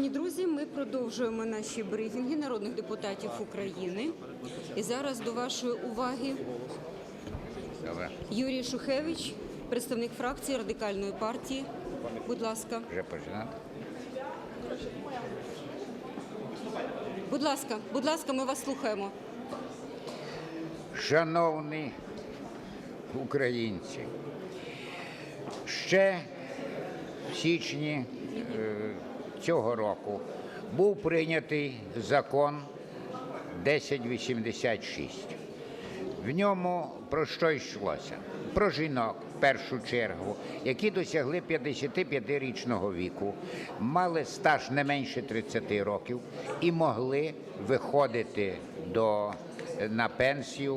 Шановні друзі, ми продовжуємо наші брифінги народних депутатів України. І зараз до вашої уваги Юрій Шухевич, представник фракції радикальної партії. Будь ласка, вже починати. будь ласка, будь ласка, ми вас слухаємо. Шановні українці, ще в січні е, цього року був прийнятий закон 1086. В ньому про що йшлося? Про жінок в першу чергу, які досягли 55-річного віку, мали стаж не менше 30 років і могли виходити до, на пенсію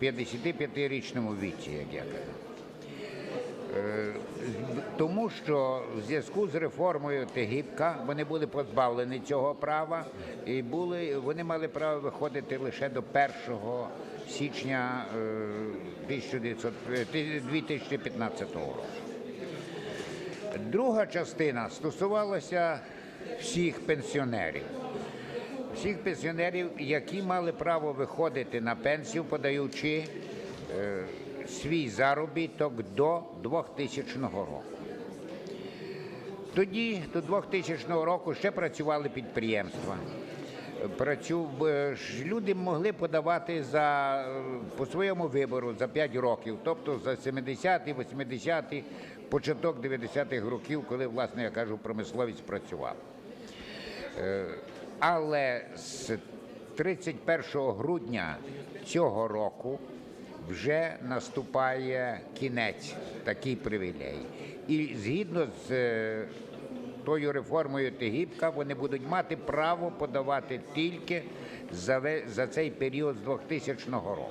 в 55-річному віці, як я кажу. Е, Тому що в зв'язку з реформою Тегібка вони були позбавлені цього права і були, вони мали право виходити лише до 1 січня е, 1900 е, 2015 року. Друга частина стосувалася всіх пенсіонерів. Всіх пенсіонерів, які мали право виходити на пенсію, подаючи е, свій заробіток до 2000 року. Тоді, до 2000 року, ще працювали підприємства. Працю... Люди могли подавати за, е, по своєму вибору за 5 років, тобто за 70-ті, 80-ті, початок 90-х років, коли, власне, я кажу, промисловість працювала. Е, Але з 31 грудня цього року вже наступає кінець такий привілей. І згідно з е, тою реформою Тегібка, вони будуть мати право подавати тільки за, за цей період з 2000 року.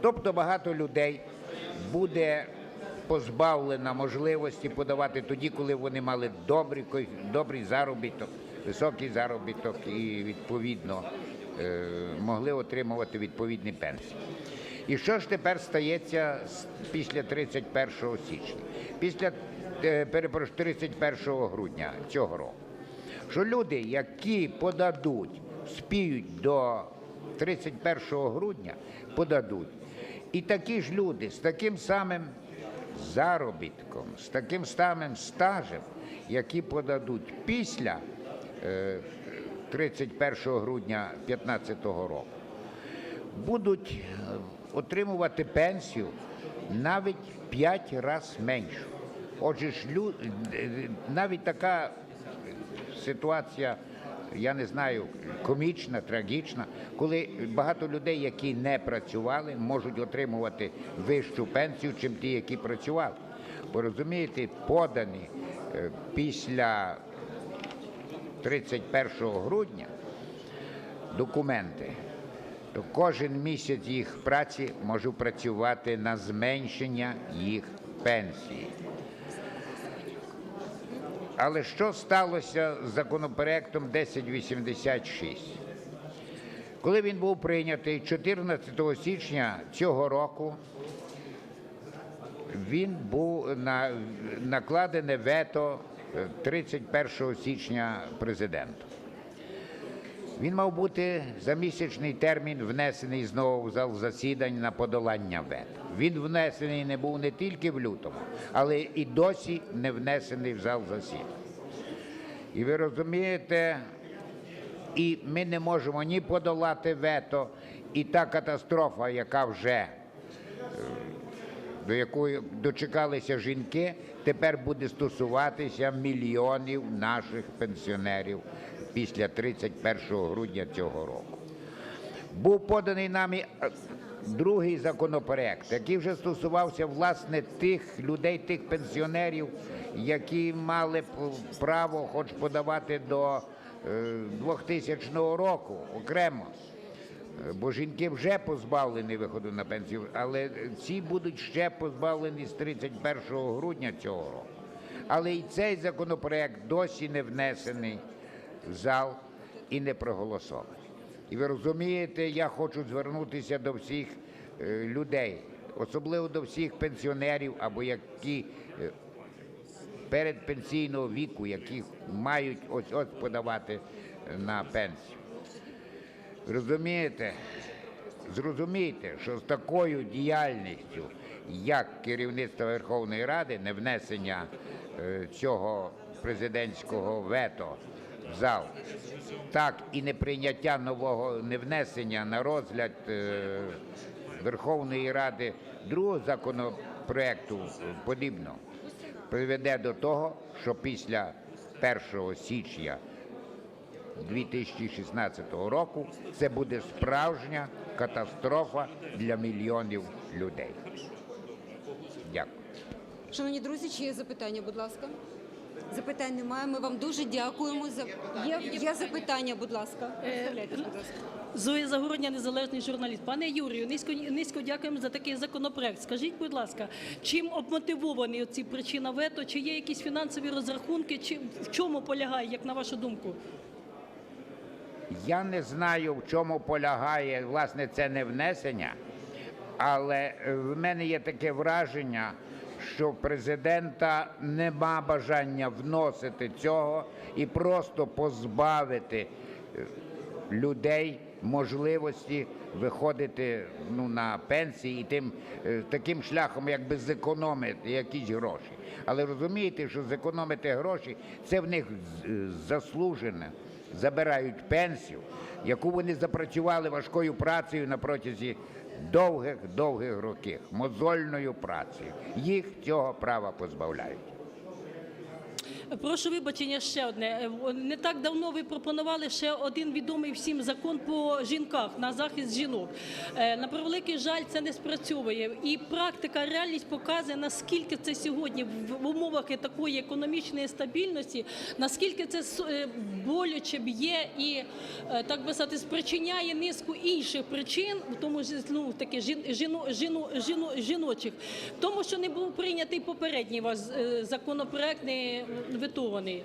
Тобто багато людей буде позбавлена можливості подавати тоді, коли вони мали добрий, добрий заробіток, високий заробіток і відповідно е, могли отримувати відповідні пенсії. І що ж тепер стається після 31 січня? Після е, перепрошую, 31 грудня цього року що люди, які подадуть, спіють до 31 грудня, подадуть. І такі ж люди з таким самим заробітком, з таким самим стажем, які подадуть після е, 31 грудня 2015 року, будуть е, отримувати пенсію навіть 5 разів меншу. Отже, навіть така ситуація, я не знаю, комічна, трагічна, коли багато людей, які не працювали, можуть отримувати вищу пенсію, чим ті, які працювали. Бо розумієте, подані е, після 31 грудня документи, то кожен місяць їх праці може працювати на зменшення їх пенсії. Але що сталося з законопроектом 1086? Коли він був прийнятий 14 січня цього року, він був на, накладене вето е, 31 січня президенту. Він мав бути за місячний термін внесений знову в зал засідань на подолання вето. Він внесений не був не тільки в лютому, але і досі не внесений в зал засідань. І ви розумієте, і ми не можемо ні подолати вето, і та катастрофа, яка вже е, до якої дочекалися жінки, тепер буде стосуватися мільйонів наших пенсіонерів після 31 грудня цього року. Був поданий нами е, другий законопроект, який вже стосувався власне тих людей, тих пенсіонерів, які мали право хоч подавати до е, 2000 року окремо. Е, Бо жінки вже позбавлені виходу на пенсію, але ці будуть ще позбавлені з 31 грудня цього року. Але і цей законопроект досі не внесений зал і не проголосований. І ви розумієте, я хочу звернутися до всіх е, людей, особливо до всіх пенсіонерів або які е, передпенсійного віку, які мають ось ось подавати на пенсію. Розумієте? Зрозумійте, що з такою діяльністю, як керівництво Верховної Ради, не внесення е, цього президентського вето в зал, так і не прийняття нового не внесення на розгляд е, Верховної Ради другого законопроекту подібного приведе до того, що після 1 січня 2016 року це буде справжня катастрофа для мільйонів людей. Дякую. Шановні друзі, чи є запитання, будь ласка? Запитань немає. Ми вам дуже дякуємо. За є, є запитання, будь ласка. Представляйтесь, будь ласка. Зоя Загородня, незалежний журналіст. Пане Юрію, низько низько дякуємо за такий законопроект. Скажіть, будь ласка, чим обмотивовані ці причина вето? Чи є якісь фінансові розрахунки? Чи в чому полягає, як на вашу думку? Я не знаю, в чому полягає власне це не внесення, але е, в мене є таке враження, що президента нема бажання вносити цього і просто позбавити е, людей можливості виходити ну, на пенсії і тим е, таким шляхом, якби зекономити якісь гроші. Але розумієте, що зекономити гроші це в них е, заслужене. Забирають пенсію, яку вони запрацювали важкою працею на протязі довгих довгих років, мозольною працею. Їх цього права позбавляють. Прошу вибачення ще одне. Е, Не так давно ви пропонували ще один відомий всім закон по жінках на захист жінок. Е, На превеликий жаль, це не спрацьовує. І практика, реальність показує, наскільки це сьогодні в умовах такої економічної стабільності, наскільки це е, боляче б'є і так би сказати, спричиняє низку інших причин, в тому ж ну таки жін, жіно, жіно, жіно, жіночих, тому, що не був прийнятий попередній ваш е, законопроект, не ветований.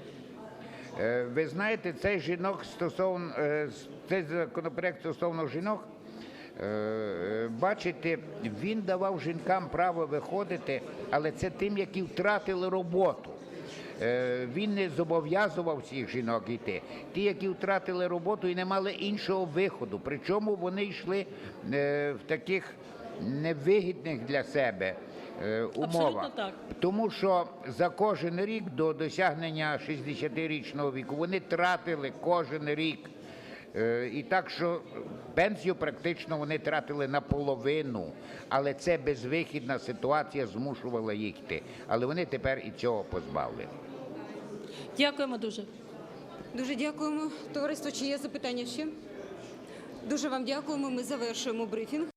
Е, Ви знаєте, цей жінок стосовно е, цей законопроект стосовно жінок. е, Бачите, він давав жінкам право виходити, але це тим, які втратили роботу. Він не зобов'язував всіх жінок йти. Ті, які втратили роботу і не мали іншого виходу. Причому вони йшли в таких невигідних для себе е, умовах. так. Тому що за кожен рік до досягнення 60-річного віку вони тратили кожен рік. Е, І так що пенсію практично вони тратили наполовину, але це безвихідна ситуація змушувала їх йти. Але вони тепер і цього позбавлені. Дякуємо дуже. Дуже дякуємо. Товариство, чи є запитання ще? Дуже вам дякуємо. Ми завершуємо брифінг.